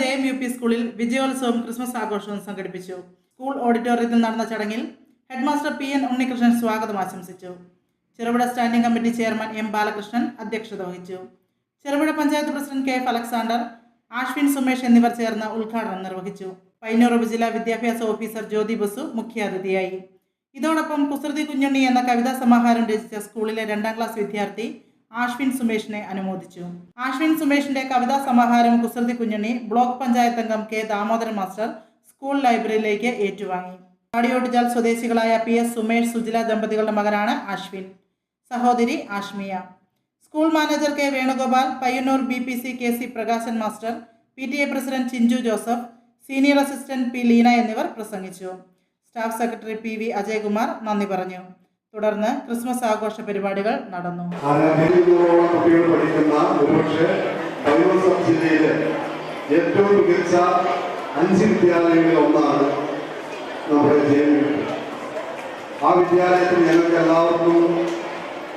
J M U P സ്കൂളിൽ വിജയോത്സവം Christmas ആഘോഷവും സംഘടിപ്പിച്ചു. സ്കൂൾ ഓഡിറ്റോറിയത്തിൽ നടന്ന ചടങ്ങിൽ ഹെഡ്മാസ്റ്റർ പി എൻ ഉണ്ണികൃഷ്ണൻ സ്വാഗതം ആശംസിച്ചു. Cherupuzha standing committee chairman M Balakrishnan അധ്യക്ഷത വഹിച്ചു. Cherupuzha panchayat president K F Alexander Ashwin Sumesh എന്നിവർ ചേർന്ന് ഉദ്ഘാടനം നിർവഹിച്ചു. പൈനൂർ ഉപജില്ലാ വിദ്യാഭ്യാസ ഓഫീസർ ജ്യോതി ബസു മുഖ്യാതിഥിയായി. ഇതോടൊപ്പം കുസൃതി കുഞ്ഞുണ്ണി എന്ന കവിതാ സമാഹാരം രചിച്ച സ്കൂളിലെ രണ്ടാം ക്ലാസ് വിദ്യാർത്ഥി ആശ്വിൻ സുമേഷിനെ അനുമോദിച്ചു. ആശ്വിൻ സുമേഷിന്റെ കവിതാ സമാഹാരം കുസൃതി കുഞ്ഞുണ്ണി ബ്ലോക്ക് പഞ്ചായത്ത് അംഗം കെ ദാമോദരൻ മാസ്റ്റർ സ്കൂൾ ലൈബ്രറിയിലേക്ക് ഏറ്റുവാങ്ങി. കാടിയോട്ടിജാൽ സ്വദേശികളായ പി എസ് സുമേഷ് സുജില ദമ്പതികളുടെ മകനാണ് ആശ്വിൻ. സഹോദരി Ashmiya. School manager K Venugopal Payyanur B P C K C Prakashan master P T A president Chinchu Joseph senior assistant P Leena എന്നിവർ പ്രസംഗിച്ചു. Staff secretary P V Ajayakumar നന്ദി പറഞ്ഞു. തുടർന്ന് ക്രിസ്മസ് ആഘോഷ പരിപാടികൾ നടന്നു. കുട്ടികൾ പഠിക്കുന്ന ഒരുപക്ഷെ ജില്ലയിലെ ഏറ്റവും മികച്ച അഞ്ച് വിദ്യാലയങ്ങളിൽ ഒന്നാണ് നമ്മുടെ ജെ ആ വിദ്യാലയത്തിൽ ഞങ്ങൾക്ക് എല്ലാവർക്കും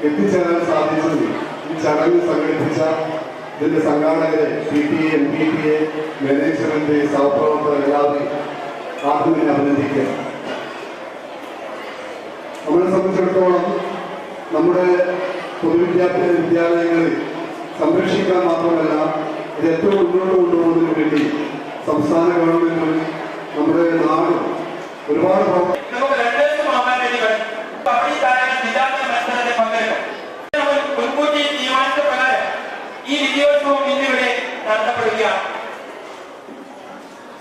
എത്തിച്ചേരാൻ സാധിച്ചത് ഈ ചടങ്ങ് സംഘടിപ്പിച്ച ഇതിന്റെ സംഘാടകരെ P T A M P T A management സഹപ്രവർത്തകർ എല്ലാവരെയും ആദ്യം അഭിനന്ദിക്കുക നമ്മളെ സംബന്ധിച്ചിടത്തോളം നമ്മുടെ പൊതുവിദ്യാഭ്യാസ വിദ്യാലയങ്ങളിൽ സംരക്ഷിക്കാൻ മാത്രമല്ല ഇത് ഏറ്റവും മുന്നോട്ട് കൊണ്ടുപോകുന്നതിന് വേണ്ടി സംസ്ഥാന ഗവൺമെന്റും നമ്മുടെ നാടും ഒരുപാട് ഈ വിജയോത്സവം ഇന്നിവിടെ നടത്തപ്പെടുകയാണ്.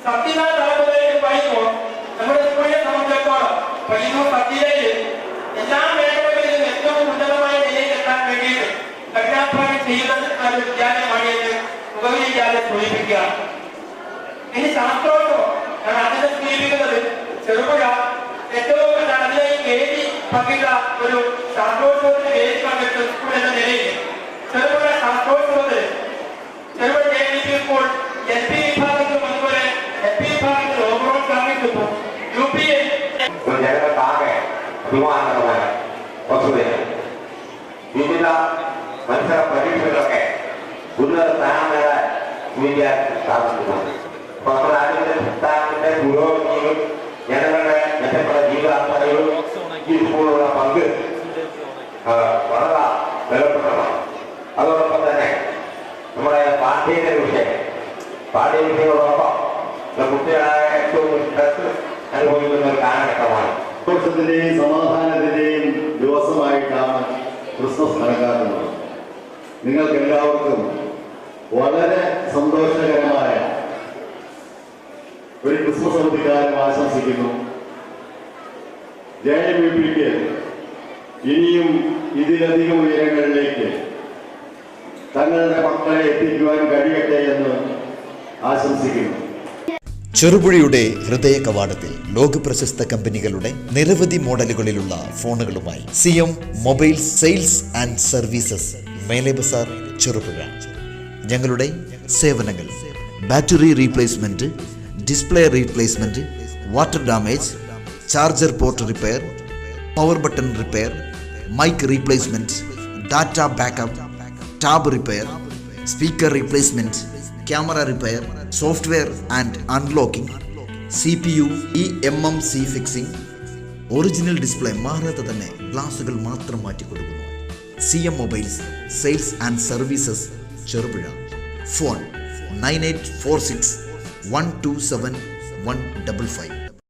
സത്യനാഥ് നമ്മുടെ സ്കൂളിനെ സംബന്ധിച്ചിടത്തോളം പയ്യന്നൂർ സത്യയിലേക്ക് എല്ലാ മേഖലകളിലും ഏറ്റവും ഉന്നതമായ നിലയിൽ എത്താൻ വേണ്ടിയിട്ട് കഠിനാധ്വാനം ചെയ്യുന്ന ഒരു വിദ്യാലയമാണ് എന്ന് ഉപകരിക്കാതെ വിദ്യാലയം സൂചിപ്പിക്കുകയാണ് ഇനി ശാസ്ത്രോത്സവം ഞാൻ അതിനെ സൂചിപ്പിക്കുന്നത് ചെറുപുഴ ഏറ്റവും അതിലേക്ക് വേദി പങ്കിട്ട ഒരു ശാസ്ത്രോത്സവത്തിന് വേദി പങ്കിട്ട സ്കൂൾ എന്ന നിലയിൽ Cherupuzha ശാസ്ത്രോത്സവത്തിൽ Cherupuzha J V P school L P വിഭാഗത്തിലും അഭിമാനകരമായ വസ്തുതയാണ് വിവിധ മത്സര പരീക്ഷകളൊക്കെ ഉന്നത സ്ഥാനം നേടാൻ വിദ്യാർത്ഥി സാധിക്കുന്നുണ്ട് അപ്പൊ നമ്മുടെ രാജ്യത്തിന്റെ സംസ്ഥാനത്തിന്റെ പുരോഗതിയിലും ജനങ്ങളുടെ മെച്ചപ്പെട്ട ജീവിതാവസ്ഥയിലും ഈ സ്കൂളുള്ള പങ്ക് ആ, വളരെ വിലപ്പെട്ടതാണ് അതോടൊപ്പം തന്നെ നമ്മുടെ പാഠ്യേതര വിഷയം പാഠ്യ വിഷയങ്ങളോടൊപ്പം നമ്മുടെ കുട്ടികളായ ഏറ്റവും സ്ട്രെസ് അനുഭവിക്കുന്ന ഒരു കാലഘട്ടമാണ് സന്തോഷത്തിന്റെയും സമാധാനത്തിന്റെയും ദിവസമായിട്ടാണ് ക്രിസ്മസ് കണക്കാക്കുന്നത്. നിങ്ങൾക്ക് എല്ലാവർക്കും വളരെ സന്തോഷകരമായ ഒരു ക്രിസ്മസ് അവധിക്കാലം ആശംസിക്കുന്നു. ജയ ബി പിക്ക് ഇനിയും ഇതിലധികം ഉയരങ്ങളിലേക്ക് തങ്ങളുടെ മക്കളെ എത്തിക്കുവാൻ കഴിയട്ടെ എന്ന് ആശംസിക്കുന്നു. ചെറുപുഴയുടെ ഹൃദയ കവാടത്തിൽ ലോകപ്രശസ്ത കമ്പനികളുടെ നിരവധി മോഡലുകളിലുള്ള ഫോണുകളുമായി C M mobile sales and services മേലെ ബസാർ ചെറുപുഴ. ഞങ്ങളുടെ സേവനങ്ങൾ battery replacement display replacement water damage charger port repair power button repair mic replacement data backup tab repair speaker replacement camera repair software and unlocking C P U E M M C fixing original display മാറാതെ തന്നെ ഗ്ലാസുകൾ മാത്രം മാറ്റി കൊടുക്കുന്നു C M mobiles sales and services Cherupuzha. Phone nine eight four six one two seven one double five.